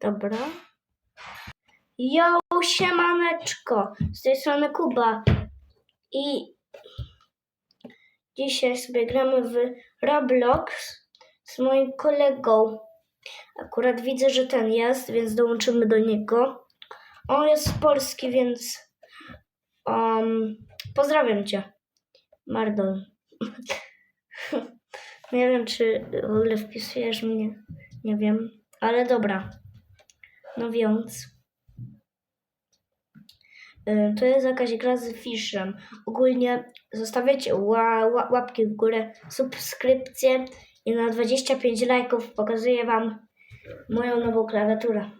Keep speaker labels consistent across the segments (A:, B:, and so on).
A: Dobra. Yo, siemaneczko. Z tej strony Kuba. I dzisiaj sobie gramy w Roblox z moim kolegą. Akurat widzę, że ten jest, więc dołączymy do niego. On jest z Polski, więc um, pozdrawiam cię. Mardon. Nie wiem, czy w ogóle wpisujesz mnie. Nie wiem, ale dobra. No więc. y, To jest jakaś gra z Fishem. Ogólnie zostawiacie ła, ła, łapki w górę, subskrypcję i na 25 lajków pokazuję Wam moją nową klawiaturę.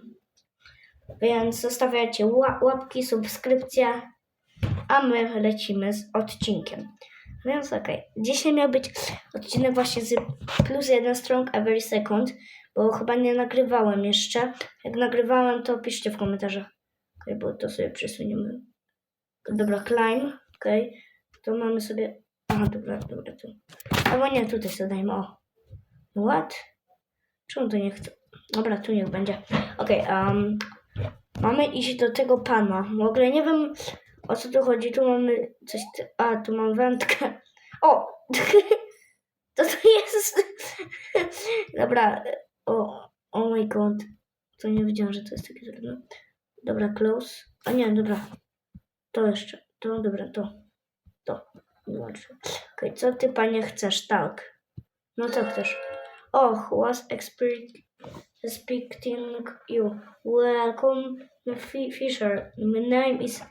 A: Więc zostawiacie ła, łapki, subskrypcję, a my lecimy z odcinkiem. Więc okej, dzisiaj miał być odcinek właśnie z plus jeden strong every second, bo chyba nie nagrywałem jeszcze. Jak nagrywałem, to piszcie w komentarzach. Okej, bo to sobie przesuniemy. Dobra, climb, okej. To mamy sobie... Aha, dobra, dobra, tu. Albo nie, tutaj sobie dajmy, o. What? Czemu to nie chcę? Dobra, tu niech będzie. Okej, um, mamy iść do tego pana. W ogóle nie wiem, o co tu chodzi. Tu mamy coś... A, tu mam wędkę. O! To to jest... Dobra, o, oh my god. To nie wiedziałam, że to jest takie trudne. Dobra, close. A nie, dobra. To jeszcze. To, dobra, to. To. Okej, co ty, panie, chcesz? Tak. No co chcesz? Och, was expecting you. Welcome, Fi- Fisher. My name is...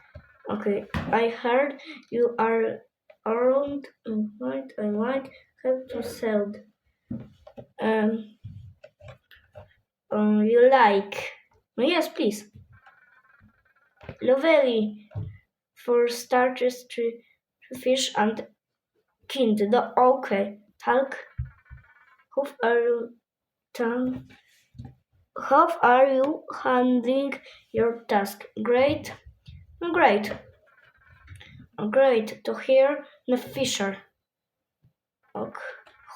A: Okay, I heard you are around and what I might have to sell. Um, um, you like? Yes, please. Lovely. For starters, to, fish and kind. The okay. Hulk, how are you? How are you handling your task? Great. Great. Great to hear the fisher. Ok.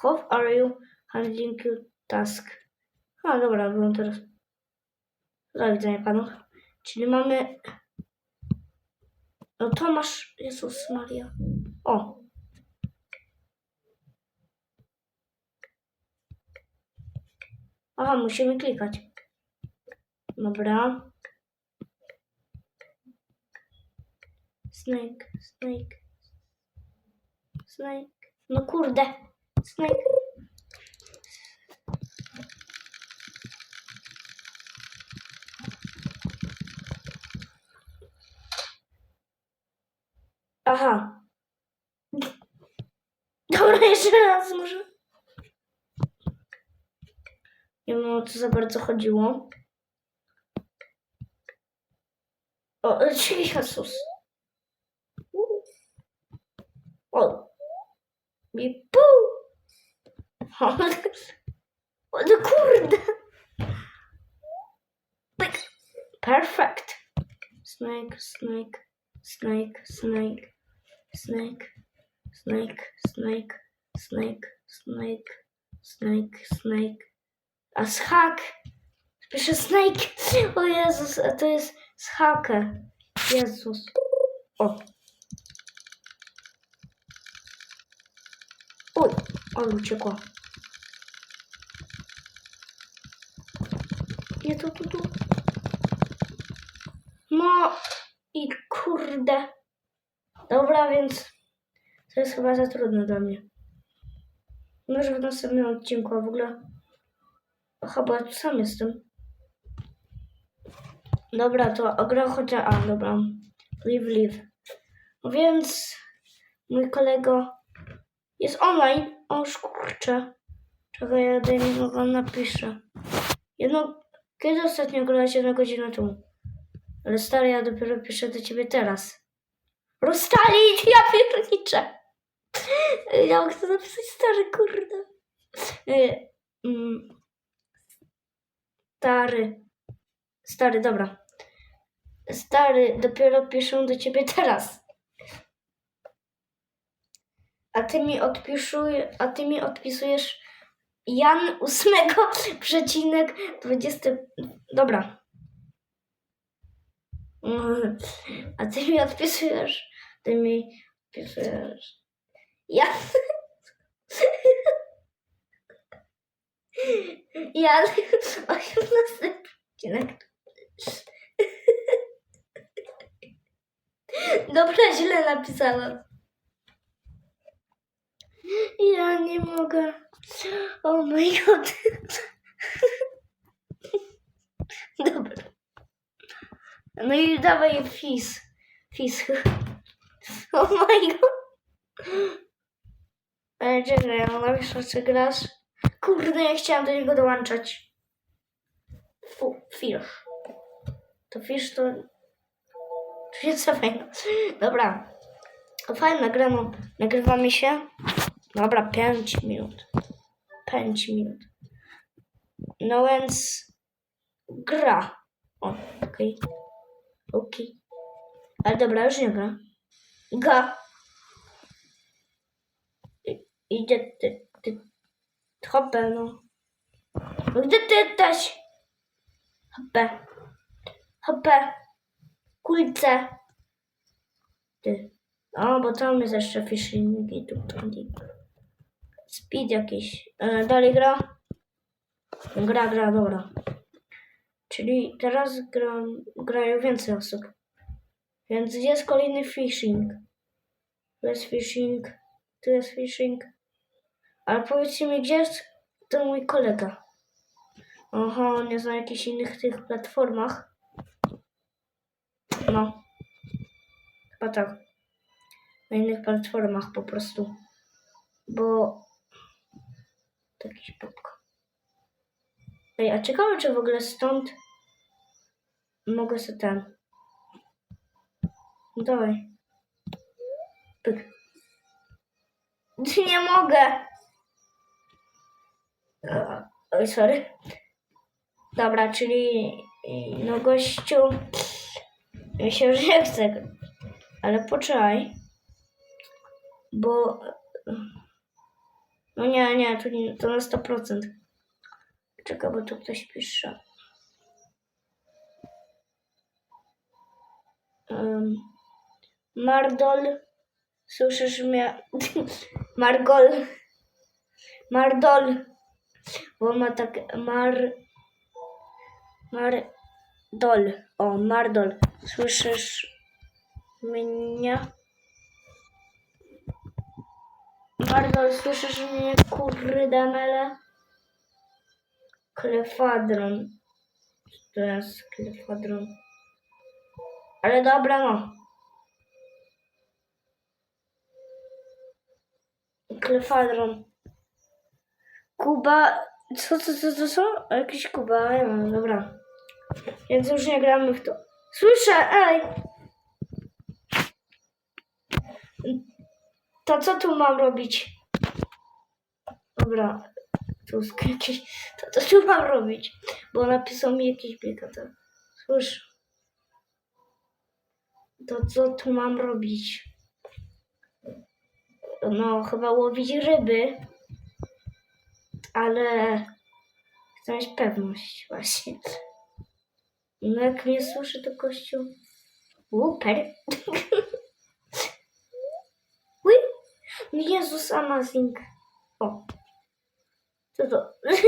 A: How are you handling your task? A, dobra, byłem teraz. Do widzenia panu. Czyli mamy... No Tomasz, Jezus Maria. O. Aha, musimy klikać. Dobra. Snake, snake. Snake. No kurde. Snake. Aha. Dobra, jeszcze raz może. Nie wiem o co za bardzo chodziło. O, Jezus. O. I pu. O, no kurde. Perfect. Snake, snake, snake, snake, snake, snake, snake, snake, snake, snake, snake. A schak. Pisze snake. O Jezus, a to jest schakę. Jezus. O. Oj, ale uciekła. Nie, tu, tu, tu. No i kurde. Dobra, więc to jest chyba za trudne dla mnie. Może w następnym odcinku, a w ogóle chyba tu sam jestem. Dobra, to ogra chociaż... A, dobra. Live, live. No więc mój kolego jest online. O, kurczę. Czekaj, ja do niego wam napiszę. Jedno... Kiedy ostatnio grałeś jedną godzinę temu? Ale stary, ja dopiero piszę do ciebie teraz. Rozstali! Ja pierniczę! Ja chcę napisać stary, kurde. Y, mm. Stary. Stary, dobra. Stary, dopiero piszę do ciebie teraz. A ty mi odpisuj, a ty mi odpisujesz Jan 8 przecinek 20 Dobra. A ty mi odpisujesz. Ty mi odpisujesz. Ja. Ja. 18 odcinek. Dobra, źle napisałam. Ja nie mogę. Oh my god. Dobra. No i dawaj fis. Fis. Oh my god. Ale czekaj, ja napiszę, czy grasz? Kurde, ja chciałam do niego dołączać. Fu, fish. To fish to... To jest fajne. Dobra. To fajna gra, no. Nagrywamy się. Dobra, 5 minut. 5 minut. No więc... Gra. O, okej. Okej. Ale dobra, już nie gra. Gra. I- Idzie ty, ty, hopę, no. Gdzie ty jesteś? Hopę. Hopę. Kulce. Ty. O, bo tam jest jeszcze fishing i tu Speed jakiś. E, dalej gra. Gra, gra, dobra. Czyli teraz gra, grają więcej osób. Więc jest kolejny fishing? Tu jest fishing. Tu jest fishing. Ale powiedzcie mi, gdzie jest ten mój kolega? Oho, on jest na jakichś innych tych platformach. No. Chyba tak. Na innych platformach po prostu. Bo... To jakiś popko. Ej, a ciekawe, czy w ogóle stąd mogę sobie ten... No Dawaj. Pyk. Nie mogę. Oj, sorry. Dobra, czyli no gościu mi się już nie chce. Ale poczekaj. Bo no nie, nie, to, nie, to na 100%. Czekaj, bo tu ktoś pisze. Um, Mardol, słyszysz mnie? Margol. Mardol. Bo ma tak mar... Mardol. O, Mardol. Słyszysz mnie? Mardol, słyszysz mnie? Kurde mele. Klefadron. To jest klefadron? Ale dobra, no. Klefadron. Kuba. Co, co, co, co, co? Jakiś Kuba, mam, dobra. Więc już nie gramy w to. Słyszę, ej! To co tu mam robić? Dobra. Tu jakieś... To co tu mam robić? Bo napisał mi jakiś biega, to... Słysz? To co tu mam robić? No, chyba łowić ryby. Ale chcę mieć pewność właśnie. No jak mnie słyszy to kościół. Łuper. Ui. Jezus amazing. O. Co to?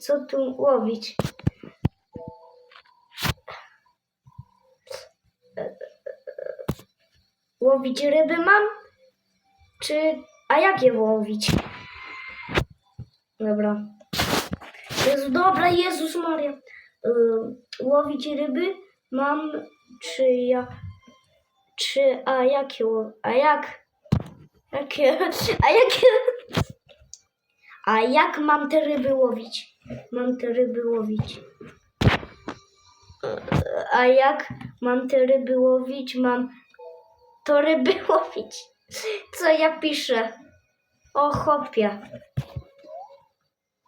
A: Co tu łowić? Łowić ryby mam? Czy... A jak je łowić? Dobra. Jezu, dobra, Jezus Maria. Y, łowić ryby mam, czy ja... Czy... A jakie. A jak? Jakie... A jakie... A jak mam te ryby łowić? Mam te ryby łowić. A jak mam te ryby łowić? Mam to ryby łowić. Co ja piszę? O chopie.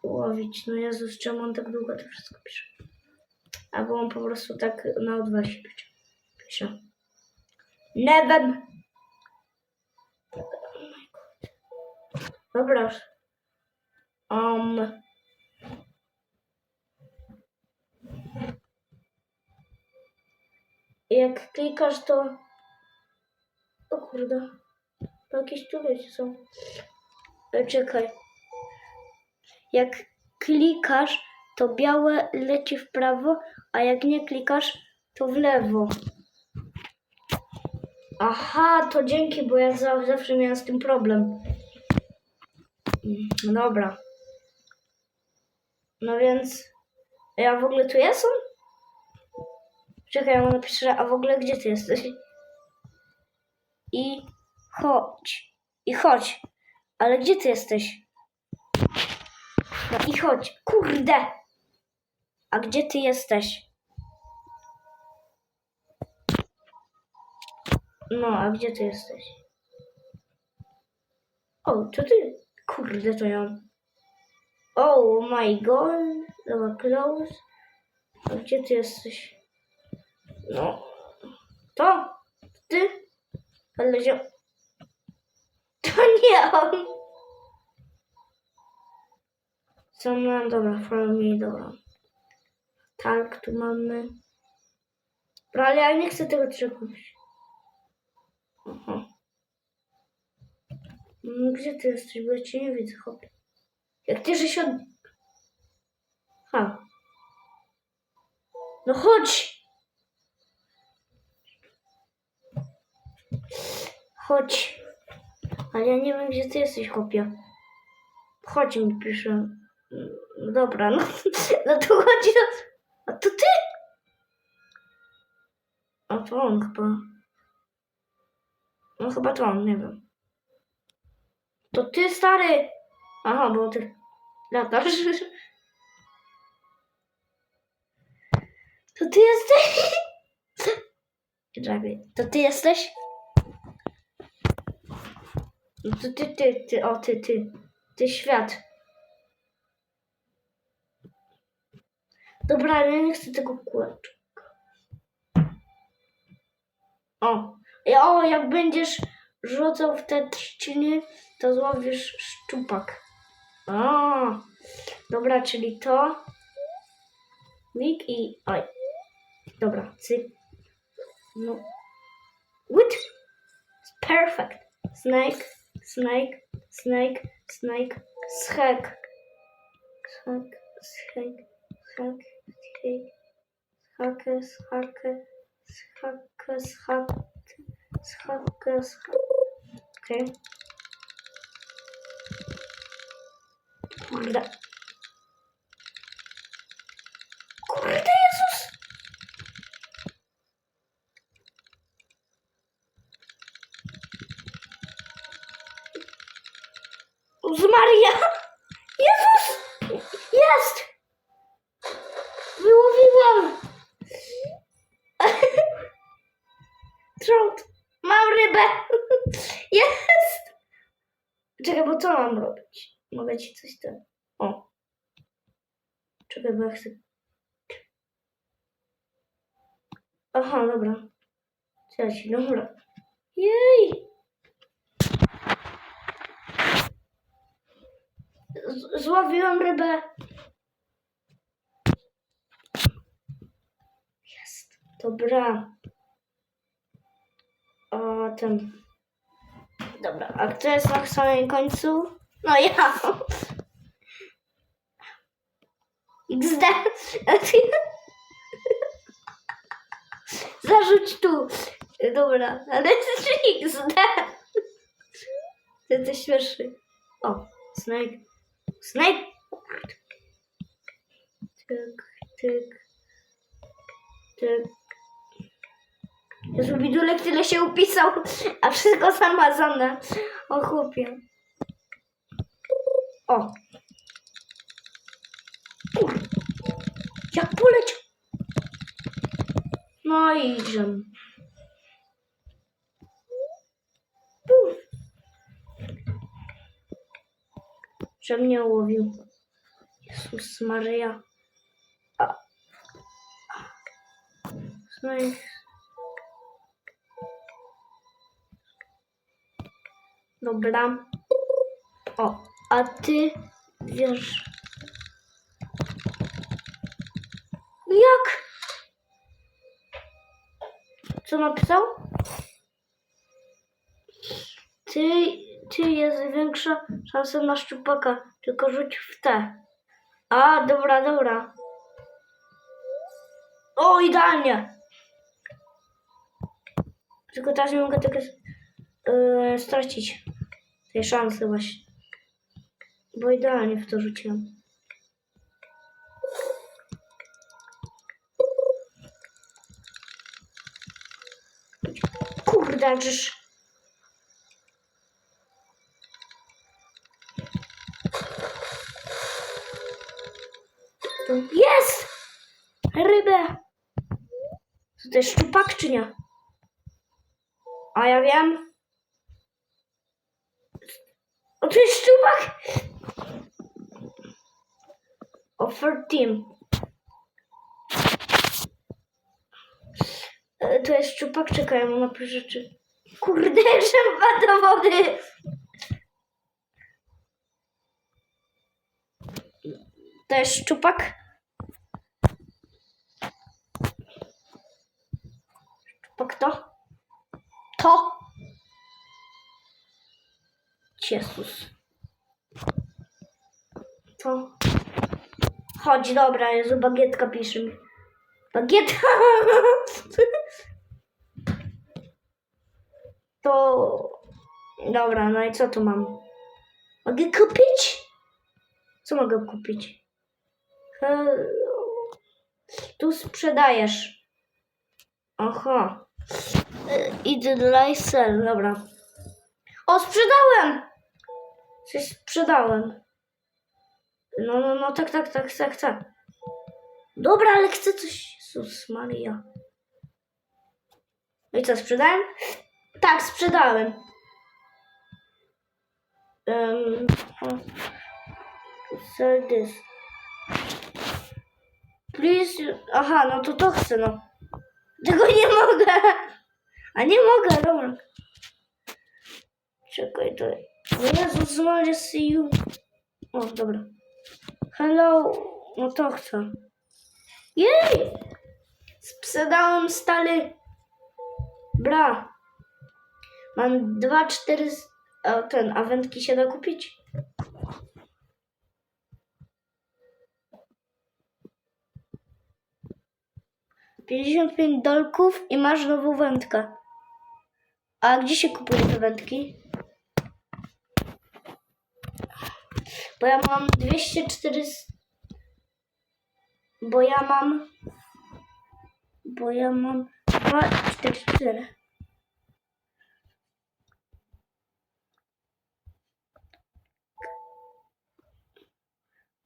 A: Łowić. No Jezus, czemu on tak długo to wszystko pisze? Albo on po prostu tak na odwasie pisze. pisze. Nebem. Dobra. Um. Jak klikasz to o kurde. To jakieś ludzie są. E, Czekaj. Jak klikasz, to białe leci w prawo, a jak nie klikasz, to w lewo. Aha, to dzięki, bo ja za- zawsze miałem z tym problem. Mm, No dobra. No więc. Ja w ogóle tu jestem? Czekaj, ja mu napiszę, a w ogóle gdzie ty jesteś? I chodź. I chodź. Ale gdzie ty jesteś? No i chodź. Kurde! A gdzie ty jesteś? No, a gdzie ty jesteś? O, to ty. Kurde, to ja. Oh my god. Dobra, close. A gdzie ty jesteś? No. To? Ty? Ale gdzie... To nie on. Co mam? Dobra, follow me, dobra. Tak, tu mamy. No ale ja nie chcę tego czegoś. Aha. Mm, Gdzie ty jesteś? Bo ja cię nie widzę, chłopie. Jak ty, że się... Ha. No chodź! Chodź. Ale ja nie wiem, gdzie ty jesteś, chłopie. Chodź mi pisze. Dobra, no, no to chodzi o... A to ty? A to on chyba. No chyba to on, nie wiem. To ty, stary! Aha, bo ty latasz. To ty jesteś? Czekaj, to ty jesteś? No to ty, ty, ty, o ty, ty. Ty świat. Dobra, ja nie chcę tego kółeczka. O, o, jak będziesz rzucał w te trzciny, to złowisz szczupak. O, dobra, czyli to. Wik i oj. Dobra, cyk. No. Wit. Perfect. Snake, Snake, snake, snake, schek. Schek, schek, schek, schek. Schakken, schakken, schakken, schakken, schakken, schakken. Oké. Okay. Robić? Mogę ci coś tam... O! Czekaj, bo ja chcę... Aha, dobra. Co ja ci, dobra. Jej! Z- Złowiłam rybę. Jest. Dobra. O, ten. Dobra, a kto jest na samym końcu? No ja. XD. Zarzuć tu. Dobra, ale to jest XD. To jest śmieszny. O, Snake. Snake! Tyk, tyk, tyk. Jezu, bidulek tyle się upisał, a wszystko zamazane. O chłopie. O. Kur. Jak poleciał. No i idziemy. Że mnie łowił. Jezus Maria. A. No i... Dobra. O, a ty wiesz... Jak? Co napisał? Ty, ty jest większa szansa na szczupaka, tylko rzuć w te. A, dobra, dobra. O, idealnie! Tylko teraz nie mogę tego yy, stracić. Tej szansy właśnie. Bo idealnie w to rzuciłem. Kurde. Tu Jest! Rybę! To też szczupak czy nie? A ja wiem. O, to jest szczupak! Offer team. E, To jest szczupak, czekaj, ja mam napis rzeczy. Kurde, wpadł do wody! To jest szczupak? Szczupak to? To? Jezus. To? Chodź, dobra, Jezu, bagietka pisze mi. Bagietka! To... Dobra, no i co tu mam? Mogę kupić? Co mogę kupić? E, Tu sprzedajesz. Aha. E, Idę do sell, dobra. O, sprzedałem! Coś sprzedałem. No, no, no, tak, tak, tak, tak, tak. Dobra, ale chcę coś. Jezus Maria. No i co, sprzedałem? Tak, sprzedałem. Um, sell this. Please. Aha, no to to chcę, no. Tego nie mogę. A nie mogę, dobra. Czekaj, to. Jezus Maria, see you. O, dobra. Hello. No to chcę. Jej! Sprzedałem stary. Bra. Mam dwa, cztery. A ten, a wędki się da kupić? Pięćdziesiąt pięć dolków i masz nową wędkę. A gdzie się kupuje te wędki? Bo ja mam 204. Bo ja mam. Bo ja mam 2, 4, 4.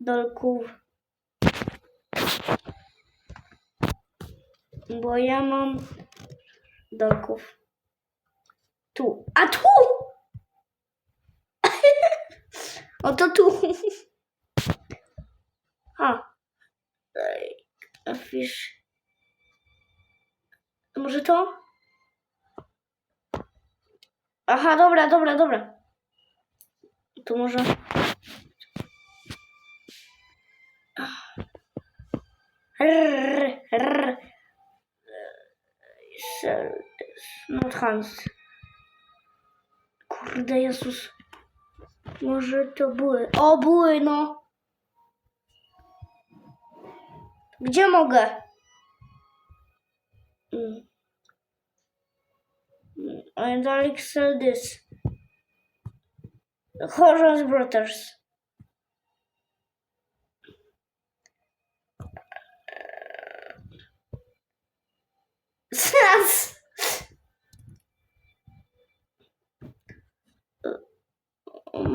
A: Dolków. Bo ja mam dolków. Tu. A tu! O to tu. A. Fisz. Może to? Aha, dobra, dobra, dobra. Tu może. Rrr, rrr. This. Not Hans. Kurde, Jezus. Może to były. O, były, no. Gdzie mogę? Mm. Mm, And Alex sell this. Brothers. Sens!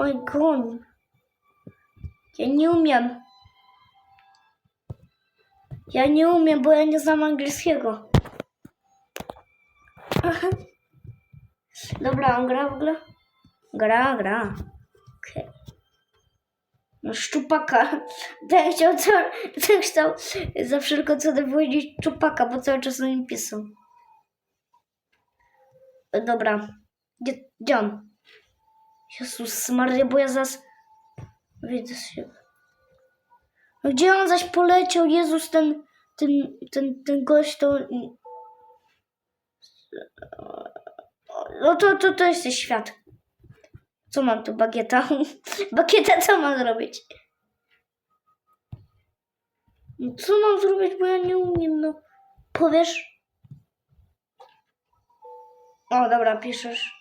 A: My god. Ja nie umiem. Ja nie umiem, bo ja nie znam angielskiego. Dobra, on gra w ogóle? Gra, gra. Okej. No szczupaka. Ten chciał, co, ten chciał za wszelką cenę powiedzieć szczupaka, bo cały czas na nim pisał. E, Dobra. Gdzie, gdzie on? Jezus Maria, bo ja zaraz... Widzę się. No gdzie on zaś poleciał? Jezus, ten, ten, ten, ten gość to... No to, to, to jest świat. Co mam tu, bagieta? Bagieta, co mam zrobić? No co mam zrobić, bo ja nie umiem, no. Powiesz? O, dobra, piszesz.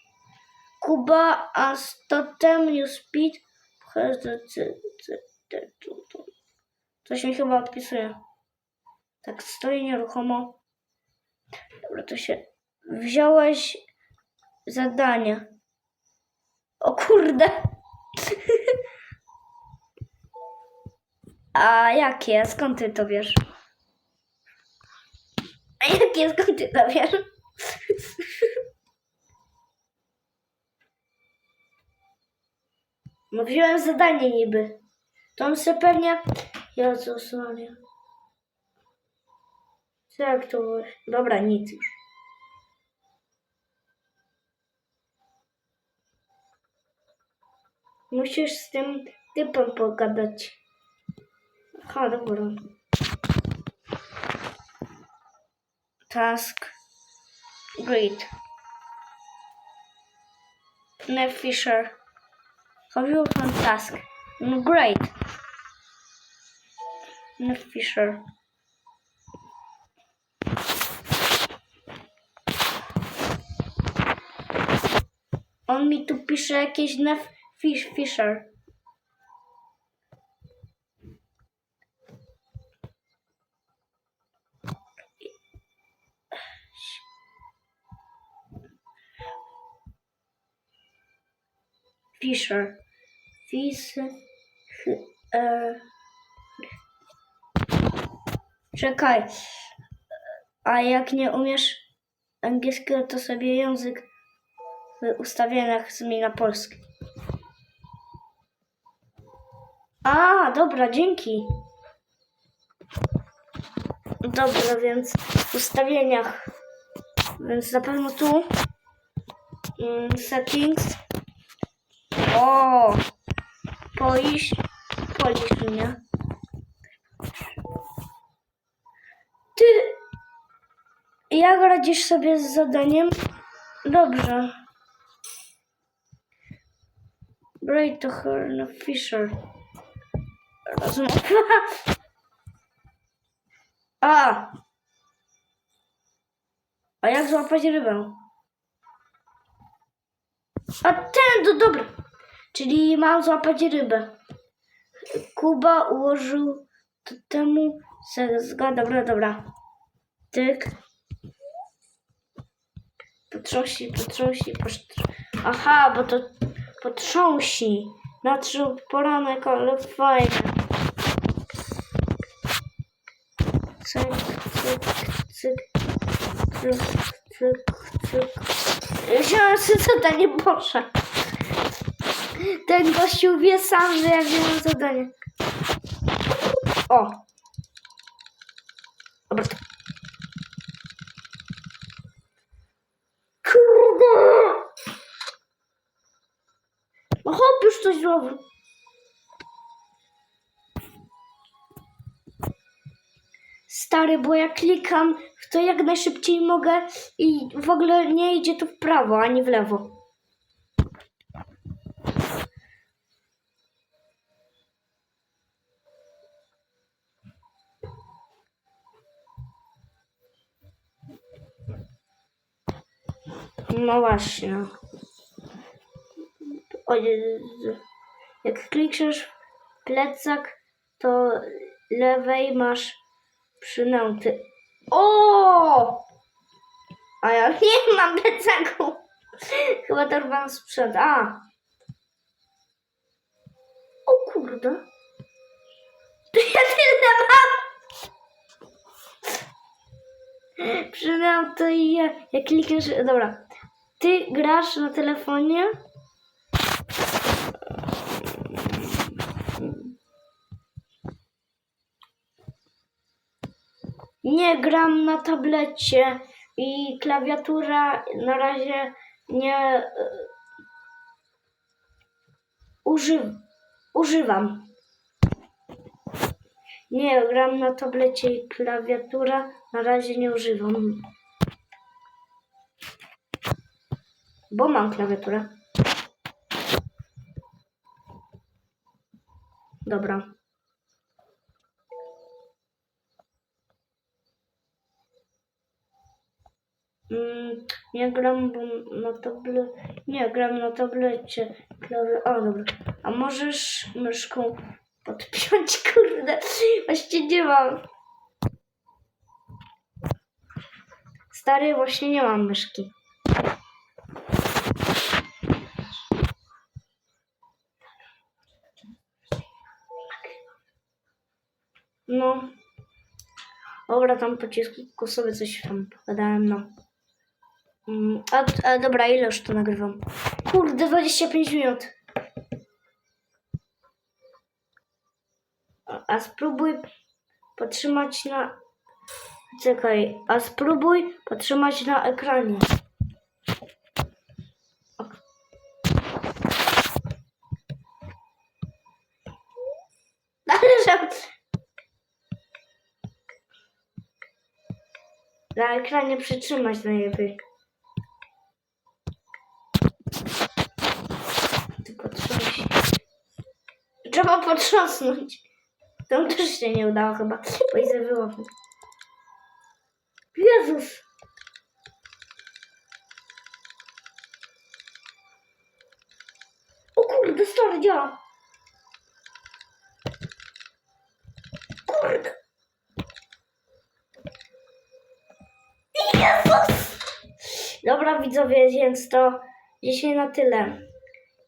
A: Kuba, a statem you speed. Coś mi chyba odpisuje. Tak stoi nieruchomo. Dobra, to się... Wziąłeś zadanie. O kurde. A jakie? Skąd ty to wiesz? A jakie? Skąd ty to wiesz? No wziąłem zadanie niby. To on se pewnie... Maria. Co jak to... Dobra, nic już. Musisz z tym typem pogadać. Aha, dobra. Task. Great. Ned Fisher. Have you done task? Mm, Great. Ned Fisher. On mi tu pisze jakieś Nef Fish Fisher. Fisher. Fis. E, Czekaj. A jak nie umiesz angielskiego, to sobie język w ustawieniach zmień na polski. A, dobra, dzięki. Dobra, więc w ustawieniach. Więc na pewno tu. Mm, settings. O! Polish. Polish, nie? Ty. Jak radzisz sobie z zadaniem? Dobrze. Great to her no Fisher. Rozumiem. A! A jak złapać rybę? A ten, to. Czyli mam złapać rybę. Kuba ułożył to temu zga. Dobra, dobra. Tyk. Potrząsi, potrząsi, potrząsi. Aha, bo to potrząsi. Nadszedł poranek, ale fajnie. Cyk, cyk, cyk, cyk, cyk, cyk. Wziąłem sobie zadanie, Boże. Ten gościu wie sam, że ja wziąłem zadanie. O. Dobra. Kurde. No hop, już coś zrobił. Stary, bo ja klikam w to jak najszybciej mogę i w ogóle nie idzie to w prawo, ani w lewo. No właśnie. O Jezu. Jak klikniesz w plecak, to lewej masz przynęty. O! A ja nie mam plecaku. Chyba to mam sprzęt. A! O kurde. To ja tyle mam. Przynęty i ja. Jak klikniesz... Dobra. Ty grasz na telefonie? Nie gram na tablecie i klawiatura na razie nie e, uży, używam. Nie gram na tablecie i klawiatura na razie nie używam. Bo mam klawiaturę. Dobra. Mm, nie gram na tablet. Nie gram na tablecie. Klawi- A dobra. A możesz myszką podpiąć, kurde. Właśnie nie mam. Stary, właśnie nie mam myszki. No. Dobra, tam po ciesku sobie coś tam pogadałem, no. Mm, A, a dobra, ile już to nagrywam? Kurde, 25 minut. A, spróbuj potrzymać na... Czekaj, a spróbuj potrzymać na ekranie. Na ekranie przytrzymać najlepiej. Ty potrząś. Trzeba potrząsnąć. To też się nie udało chyba, bo i zawyło. Jezus! O kurde, stary działa. Kurde. Jezus! Dobra widzowie, więc to dzisiaj na tyle.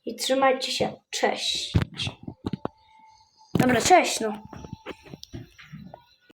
A: I trzymajcie się. Cześć. Dobra, cześć no.